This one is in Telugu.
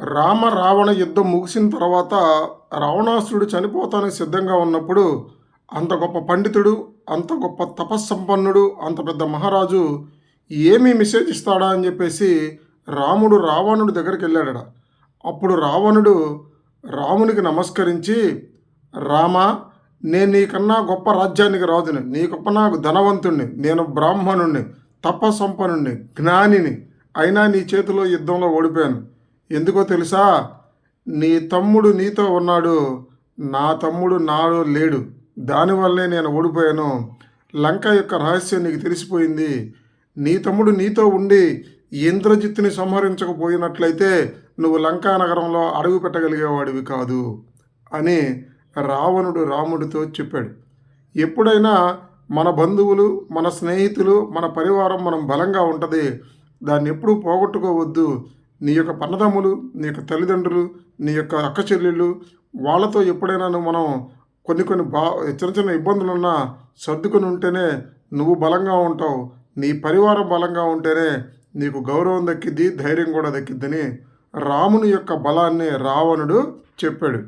రామ రావణ యుద్ధం ముగిసిన తర్వాత రావణాసురుడు చనిపోతానికి సిద్ధంగా ఉన్నప్పుడు అంత గొప్ప పండితుడు అంత గొప్ప తపస్సంపన్నుడు అంత పెద్ద మహారాజు ఏమీ మెసేజ్ ఇస్తాడా అని చెప్పేసి రాముడు రావణుడి దగ్గరికి వెళ్ళాడట. అప్పుడు రావణుడు రామునికి నమస్కరించి రామ నేను నీకన్నా గొప్ప రాజ్యానికి రాజుని నీకొప్ప నాకు ధనవంతుణ్ణి నేను బ్రాహ్మణుణ్ణి తపస్సంపన్నుణ్ణి జ్ఞానిని అయినా నీ చేతిలో యుద్ధంలో ఓడిపోయాను. ఎందుకో తెలుసా? నీ తమ్ముడు నీతో ఉన్నాడు నా తమ్ముడు నాలో లేడు. దానివల్లే నేను ఓడిపోయాను. లంక యొక్క రహస్యం నీకు తెలిసిపోయింది. నీ తమ్ముడు నీతో ఉండి ఇంద్రజిత్తుని సంహరించకపోయినట్లయితే నువ్వు లంకా నగరంలో అడుగు పెట్టగలిగేవాడివి కాదు అని రావణుడు రాముడితో చెప్పాడు. ఎప్పుడైనా మన బంధువులు మన స్నేహితులు మన పరివారం మనం బలంగా ఉంటుంది. దాన్ని ఎప్పుడూ పోగొట్టుకోవద్దు. నీ యొక్క పన్నదమ్ములు నీ యొక్క తల్లిదండ్రులు నీ యొక్క అక్క చెల్లెళ్ళు వాళ్ళతో ఎప్పుడైనా మనం కొన్ని కొన్ని బా చిన్న చిన్న ఇబ్బందులున్నా సర్దుకొని ఉంటేనే నువ్వు బలంగా ఉంటావు. నీ పరివారం బలంగా ఉంటేనే నీకు గౌరవం దక్కిద్ది ధైర్యం కూడా దక్కిద్దని రాముని యొక్క బలాన్ని రావణుడు చెప్పాడు.